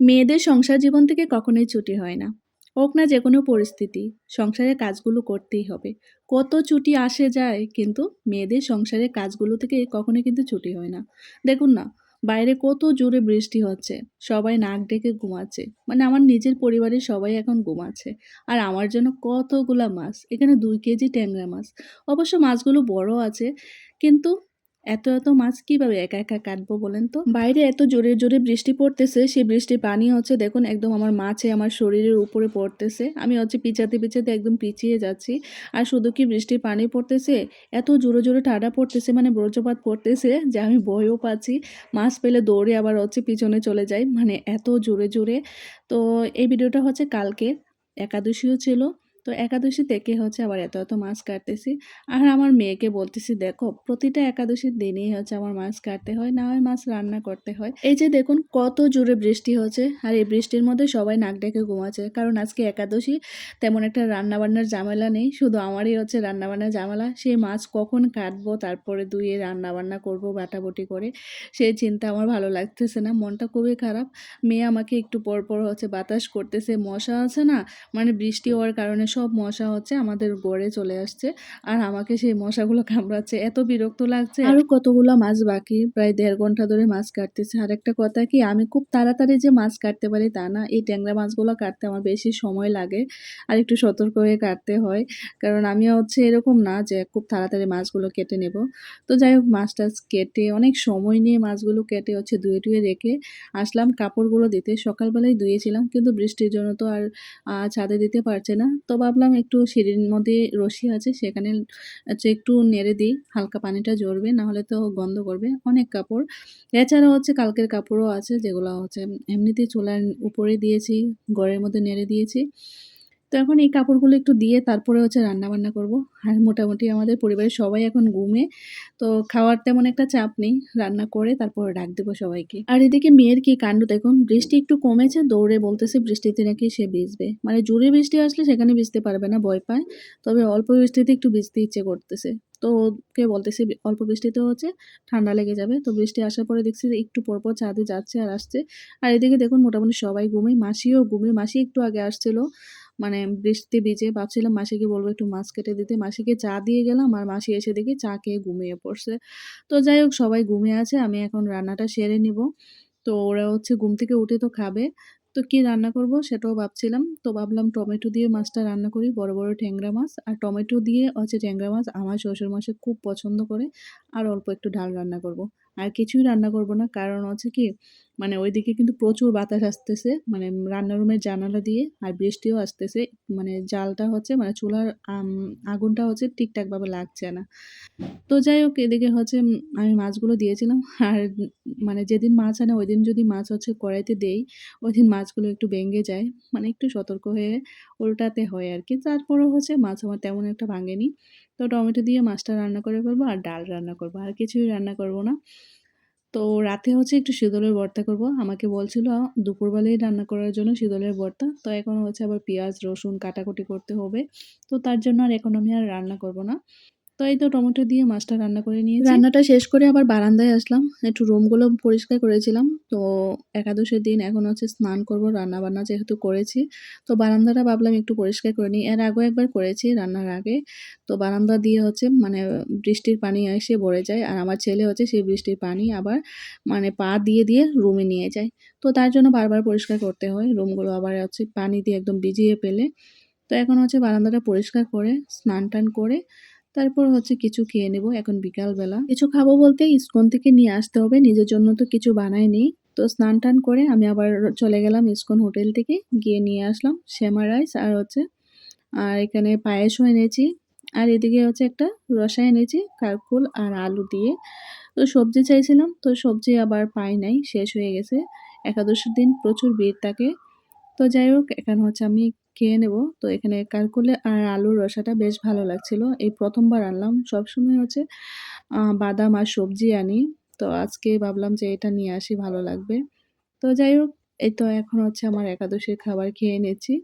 মেয়েদের সংসার জীবন থেকে কখনোই ছুটি হয় না। হোক না যে কোনো পরিস্থিতি, সংসারের কাজগুলো করতেই হবে। কত ছুটি আসে যায় কিন্তু মেয়েদের সংসারের কাজগুলো থেকে কখনোই কিন্তু ছুটি হয় না। দেখুন না, বাইরে কত জোরে বৃষ্টি হচ্ছে। সবাই নাক ডেকে ঘুমাচ্ছে। মানে আমার নিজের পরিবারের সবাই এখন ঘুমাচ্ছে। আর আমার জন্য কতগুলা মাছ। এখানে দুই কেজি ট্যাংরা মাছ। অবশ্য মাছগুলো বড় আছে। কিন্তু এত, এত মাছ কীভাবে একা, একা কাটবো বলেন তো? বাইরে এত জোরে, জোরে বৃষ্টি পড়তেছে, সেই বৃষ্টির পানি হচ্ছে দেখুন একদম আমার মাছে আমার শরীরের উপরে পড়তেছে। আমি হচ্ছে পিছাতে, পিছাতে একদম পিছিয়ে যাচ্ছি। আর শুধু কি বৃষ্টির পানি পড়তেছে, এত জোরে, জোরে ঠাডা পড়তেছে মানে বজ্রপাত পড়তেছে যে আমি ভয়ও পাচ্ছি। মাছ পেলে দৌড়ে আবার হচ্ছে পিছনে চলে যাই। মানে এত জোরে, জোরে। তো এই ভিডিওটা হচ্ছে কালকের, একাদশীও ছিল। তো একাদশী থেকে হচ্ছে আবার এত, এত মাছ কাটতেছি। আর আমার মেয়েকে বলতেছি দেখো প্রতিটা একাদশীর দিনেই হচ্ছে আমার মাছ কাটতে হয়, না হয় মাছ রান্না করতে হয়। এই যে দেখুন কত জোরে বৃষ্টি হচ্ছে আর এই বৃষ্টির মধ্যে সবাই নাক ডেকে ঘুমাচ্ছে। কারণ আজকে একাদশী তেমন একটা রান্নাবান্নার ঝামেলা নেই। শুধু আমারই হচ্ছে রান্নাবান্নার ঝামেলা। সেই মাছ কখন কাটবো তারপরে ধুয়ে রান্নাবান্না করব বাটাবুটি করে। সেই চিন্তা আমার ভালো লাগতেছে না। মনটা খুবই খারাপ। মেয়ে আমাকে একটু পর, পর হচ্ছে বাতাস করতেছে। মশা আছে না? মানে বৃষ্টি হওয়ার কারণে সব মশা হচ্ছে আমাদের গড়ে চলে আসছে। আর আমাকে সেই মশাগুলো কামড়াচ্ছে। এত বিরক্ত লাগছে। আরও কতগুলো মাছ বাকি? প্রায় দেড় ঘণ্টা ধরে মাছ কাটতেছে। আর একটা কথা কি, আমি খুব তাড়াতাড়ি যে মাছ কাটতে পারি তা না। এই ট্যাংরা মাছগুলো কাটতে আমার বেশি সময় লাগে। আর একটু সতর্ক হয়ে কাটতে হয়। কারণ আমি হচ্ছে এরকম না যে খুব তাড়াতাড়ি মাছগুলো কেটে নেব। তো যাই হোক, মাছ টাছ কেটে, অনেক সময় নিয়ে মাছগুলো কেটে হচ্ছে ধুয়ে টুয়ে রেখে আসলাম কাপড়গুলো দিতে। সকালবেলায় ধুয়েছিলাম, কিন্তু বৃষ্টির জন্য তো আর ছাদে দিতে পারছে না। তো ভাবলাম একটু সিঁড়ির মধ্যে রশি আছে, সেখানে হচ্ছে একটু নেড়ে দিই। হালকা পানিটা জ্বরবে নাহলে তো গন্ধ করবে। অনেক কাপড়। এছাড়াও হচ্ছে কালকের কাপড়ও আছে, যেগুলো হচ্ছে এমনিতেই চুলার উপরে দিয়েছি, ঘরের মধ্যে নেড়ে দিয়েছি। এখন এই কাপড়গুলো একটু দিয়ে তারপরে হচ্ছে রান্না বান্না করব। আর মোটামুটি আমাদের পরিবারের সবাই এখন ঘুমে, তো খাওয়ার তেমন একটা চাপ নেই। রান্না করে তারপরে ডাক দেবো সবাইকে। আর এদিকে মেয়ের কি কাণ্ড দেখুন? বৃষ্টি একটু কমেছে, দৌড়ে বলতেছে বৃষ্টিতে নাকি সে ভিজবে। মানে জোরে বৃষ্টি আসলে সেখানে ভিজতে পারবে না, ভয় পায়। তবে অল্প বৃষ্টিতে একটু ভিজতে ইচ্ছে করতেছে। তো ওকে বলতেছি অল্প বৃষ্টিতে হচ্ছে ঠান্ডা লেগে যাবে। তো বৃষ্টি আসার পরে দেখছি যে একটু পরপর ছাদে যাচ্ছে আর আসছে। আর এদিকে দেখুন মোটামুটি সবাই ঘুমে, মাসিও ঘুমে, মাসি একটু আগে আসছিল। মানে বৃষ্টি ভিজে ভাবছিলাম মাসিকে বলব একটু মাছ কেটে দিতে। মাসিকে চা দিয়ে গেলাম আর মাসি এসে দেখি চা খেয়ে ঘুমিয়ে পড়ছে। তো যাই হোক, সবাই ঘুমিয়ে আছে, আমি এখন রান্নাটা সেরে নিব। তো ওরা হচ্ছে ঘুম থেকে উঠে তো খাবে। তো কি রান্না করব সেটাও ভাবছিলাম। তো ভাবলাম টমেটো দিয়ে মাছটা রান্না করি, বড় বড় ট্যাংরা মাছ। আর টমেটো দিয়ে হচ্ছে ট্যাংরা মাছ আমার শ্বশুর মাসে খুব পছন্দ করে। আর অল্প একটু ডাল রান্না করব। আর কিছুই রান্না করব না। কারণ হচ্ছে কি মানে ওইদিকে কিন্তু প্রচুর বাতাস আসতেছে মানে রান্নার রুমের জানালা দিয়ে আর বৃষ্টিও আসতেছে। মানে জালটা হচ্ছে মানে চুলার আগুনটা হচ্ছে ঠিকঠাকভাবে লাগছে না। তো যাই হোক, এদিকে হচ্ছে আমি মাছগুলো দিয়েছিলাম। আর মানে যেদিন মাছ আনে ওই দিন যদি মাছ হচ্ছে কড়াইতে দেই ওই দিন মাছগুলো একটু ভেঙে যায় মানে একটু সতর্ক হয়ে উল্টাতে হয় আর কি। তারপরও হচ্ছে মাছ আমার তেমন একটা ভাঙেনি। তো টমেটো দিয়ে মাছটা রান্না করে ফেলব আর ডাল রান্না করব। আর কিছুই রান্না করব না। তো রাতে হচ্ছে একটু শীতলের ভর্তা করব। আমাকে বলছিল দুপুরবেলায় রান্না করার জন্য শীতলের ভর্তা। তো এখন হচ্ছে আবার পেঁয়াজ, রসুন কাটাকুটি করতে হবে। তো তার জন্য আর এখন আমি আর রান্না করব না। তো এই তো টমেটো দিয়ে মাছটা রান্না করে নিয়েছি। রান্নাটা শেষ করে আবার বারান্দায় আসলাম। একটু রুমগুলো পরিষ্কার করেছিলাম। তো একাদশের দিন এখন হচ্ছে স্নান করব রান্না বান্না যেহেতু করেছি। তো বারান্দাটা ভাবলাম একটু পরিষ্কার করে নিই। এর আগেও একবার করেছি রান্নার আগে। তো বারান্দা দিয়ে হচ্ছে মানে বৃষ্টির পানি এসে ভরে যায়। আর আমার ছেলে হচ্ছে সেই বৃষ্টির পানি আবার মানে পা দিয়ে দিয়ে রুমে নিয়ে যায়। তো তার জন্য বারবার পরিষ্কার করতে হয়। রুমগুলো আবার হচ্ছে পানি দিয়ে একদম ভিজিয়ে পেলে তো এখন হচ্ছে বারান্দাটা পরিষ্কার করে স্নান টান করে তারপর হচ্ছে কিছু খেয়ে নেব এখন বিকালবেলা। কিছু খাব বলতে ইস্কন থেকে নিয়ে আসতে হবে, নিজের জন্য তো কিছু বানাইনি তো স্নান টান করে আমি আবার চলে গেলাম ইস্কন হোটেল থেকে, গিয়ে নিয়ে আসলাম শ্যামা রাইস আর হচ্ছে, আর এখানে পায়েসও এনেছি। আর এদিকে হচ্ছে একটা রসা এনেছি, কারকুল আর আলু দিয়ে। তো সবজি চাইছিলাম, তো সবজি আবার পাই নাই, শেষ হয়ে গেছে। একাদশের দিন প্রচুর ভিড় থাকে। তো যাই হোক এখানে হচ্ছে আমি খেয়ে নেব। তো এখানে কারকুলে আর আলুর রসাটা বেশ ভালো লাগছিল। এই প্রথমবার আনলাম। সবসময় হচ্ছে বাদাম আর সবজি আনি। তো আজকে ভাবলাম যে এটা নিয়ে আসি, ভালো লাগবে। তো যাই হোক এই তো এখন হচ্ছে আমার একাদশীর খাবার খেয়ে নিচ্ছি।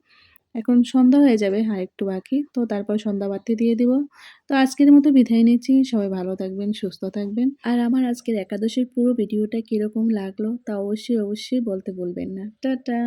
এখন সন্ধ্যা হয়ে যাবে, আর একটু বাকি। তো তারপর সন্ধ্যা বাতি দিয়ে দিব। তো আজকের মতো বিদায় নিচ্ছি। সবাই ভালো থাকবেন, সুস্থ থাকবেন। আর আমার আজকের একাদশীর পুরো ভিডিওটা কীরকম লাগল তা অবশ্যই অবশ্যই বলতে বলবেন না। টাটা!